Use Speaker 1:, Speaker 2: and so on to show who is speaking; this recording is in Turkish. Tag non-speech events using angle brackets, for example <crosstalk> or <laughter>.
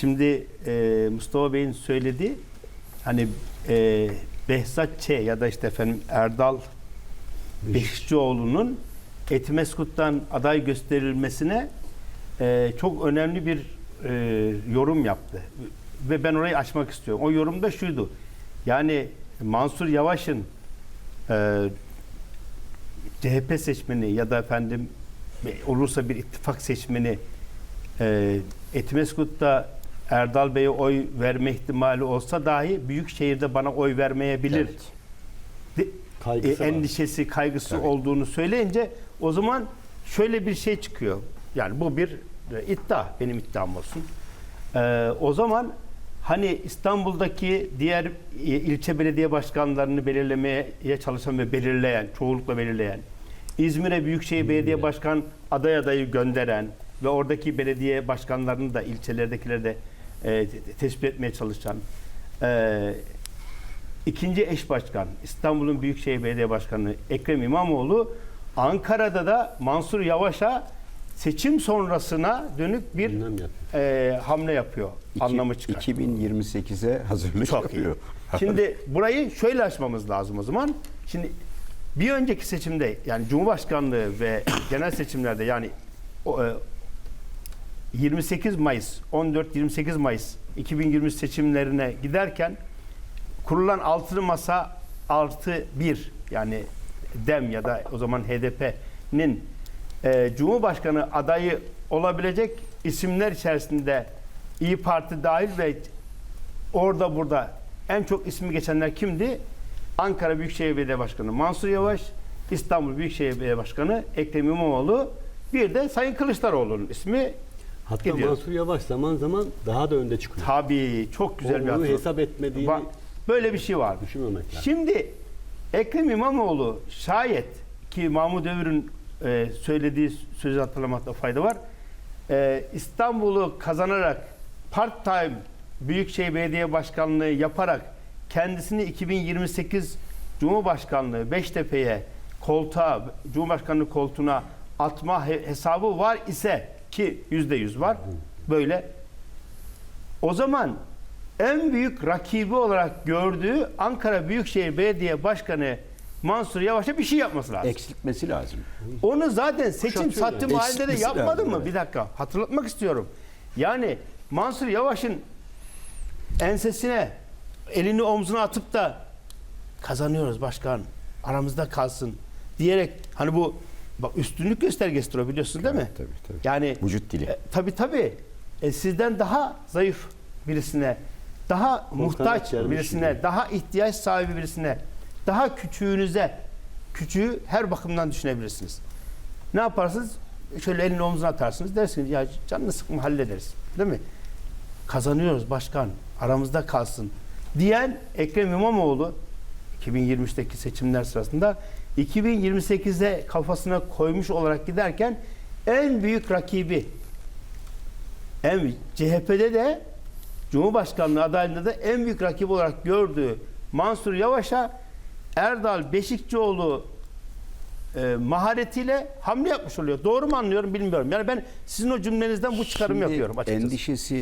Speaker 1: Şimdi e, Mustafa Bey'in söylediği hani e, Behzat Ç ya da işte efendim Erdal Beşikçioğlu'nun Etimeskut'tan aday gösterilmesine e, çok önemli bir e, yorum yaptı. Ve ben orayı açmak istiyorum. O yorum da şuydu. Yani Mansur Yavaş'ın e, CHP seçmeni ya da efendim olursa bir ittifak seçmeni e, Etimeskut'ta Erdal Bey'e oy verme ihtimali olsa dahi büyük şehirde bana oy vermeyebilir.
Speaker 2: Evet.
Speaker 1: De-
Speaker 2: Kaygısı
Speaker 1: e, endişesi, kaygısı
Speaker 2: Tabii.
Speaker 1: olduğunu söyleyince o zaman şöyle bir şey çıkıyor. Yani bu bir e, iddia, benim iddiam olsun. E, o zaman hani İstanbul'daki diğer e, ilçe belediye başkanlarını belirlemeye çalışan ve belirleyen, çoğunlukla belirleyen, İzmir'e Büyükşehir Belediye Başkan aday adayı gönderen ve oradaki belediye başkanlarını da ilçelerdekileri de e, te- tespit etmeye çalışan, e, İkinci eş başkan İstanbul'un Büyükşehir Belediye Başkanı Ekrem İmamoğlu Ankara'da da Mansur Yavaş'a seçim sonrasına dönük bir e, hamle yapıyor
Speaker 3: İki-
Speaker 1: anlamı çıkar.
Speaker 3: 2028'e hazırlık
Speaker 1: Çok iyi.
Speaker 3: yapıyor. <laughs>
Speaker 1: Şimdi burayı şöyle açmamız lazım o zaman. Şimdi bir önceki seçimde yani Cumhurbaşkanlığı ve genel seçimlerde yani e, 28 Mayıs 14-28 Mayıs 2020 seçimlerine giderken kurulan altılı masa artı bir yani DEM ya da o zaman HDP'nin e, Cumhurbaşkanı adayı olabilecek isimler içerisinde İyi Parti dahil ve orada burada en çok ismi geçenler kimdi? Ankara Büyükşehir Belediye Başkanı Mansur Yavaş, İstanbul Büyükşehir Belediye Başkanı Ekrem İmamoğlu, bir de Sayın Kılıçdaroğlu'nun ismi
Speaker 2: Hatta
Speaker 1: gidiyor.
Speaker 2: Mansur Yavaş zaman zaman daha da önde çıkıyor.
Speaker 1: Tabii çok güzel bir
Speaker 2: Onu
Speaker 1: hatırlatma.
Speaker 2: hesap etmediğini
Speaker 1: Bak, böyle bir şey vardı.
Speaker 2: düşünmemek lazım.
Speaker 1: Şimdi Ekrem İmamoğlu şayet ki Mahmut Övür'ün e, söylediği sözü hatırlamakta fayda var. E, İstanbul'u kazanarak part-time Büyükşehir Belediye Başkanlığı yaparak kendisini 2028 Cumhurbaşkanlığı Beştepe'ye koltuğa, Cumhurbaşkanlığı koltuğuna atma he- hesabı var ise ki yüzde yüz var böyle o zaman en büyük rakibi olarak gördüğü Ankara Büyükşehir Belediye Başkanı Mansur Yavaş'a bir şey yapması lazım.
Speaker 3: Eksiltmesi lazım.
Speaker 1: Onu zaten seçim sattım
Speaker 3: yani.
Speaker 1: halinde de yapmadı
Speaker 3: lazım,
Speaker 1: mı? Bir dakika hatırlatmak istiyorum. Yani Mansur Yavaş'ın ensesine elini omzuna atıp da kazanıyoruz başkan aramızda kalsın diyerek hani bu bak üstünlük göstergesidir o biliyorsun değil mi?
Speaker 3: Tabii, tabii.
Speaker 1: Yani
Speaker 3: Vücut dili.
Speaker 1: e, tabii tabii. E, sizden daha zayıf birisine, daha muhtaç birisine,
Speaker 2: gibi.
Speaker 1: daha ihtiyaç sahibi birisine, daha küçüğünüze, küçüğü her bakımdan düşünebilirsiniz. Ne yaparsınız? Şöyle elini omzuna atarsınız. Dersiniz ya canını sıkma hallederiz. Değil mi? Kazanıyoruz başkan. Aramızda kalsın. Diyen Ekrem İmamoğlu 2023'teki seçimler sırasında 2028'e kafasına koymuş olarak giderken en büyük rakibi hem CHP'de de Cumhurbaşkanlığı adaylığında da en büyük rakip olarak gördüğü Mansur Yavaş'a Erdal Beşikçioğlu e, maharetiyle hamle yapmış oluyor. Doğru mu anlıyorum bilmiyorum. Yani ben sizin o cümlenizden bu çıkarımı
Speaker 3: Şimdi
Speaker 1: yapıyorum açıkçası.
Speaker 3: Endişesi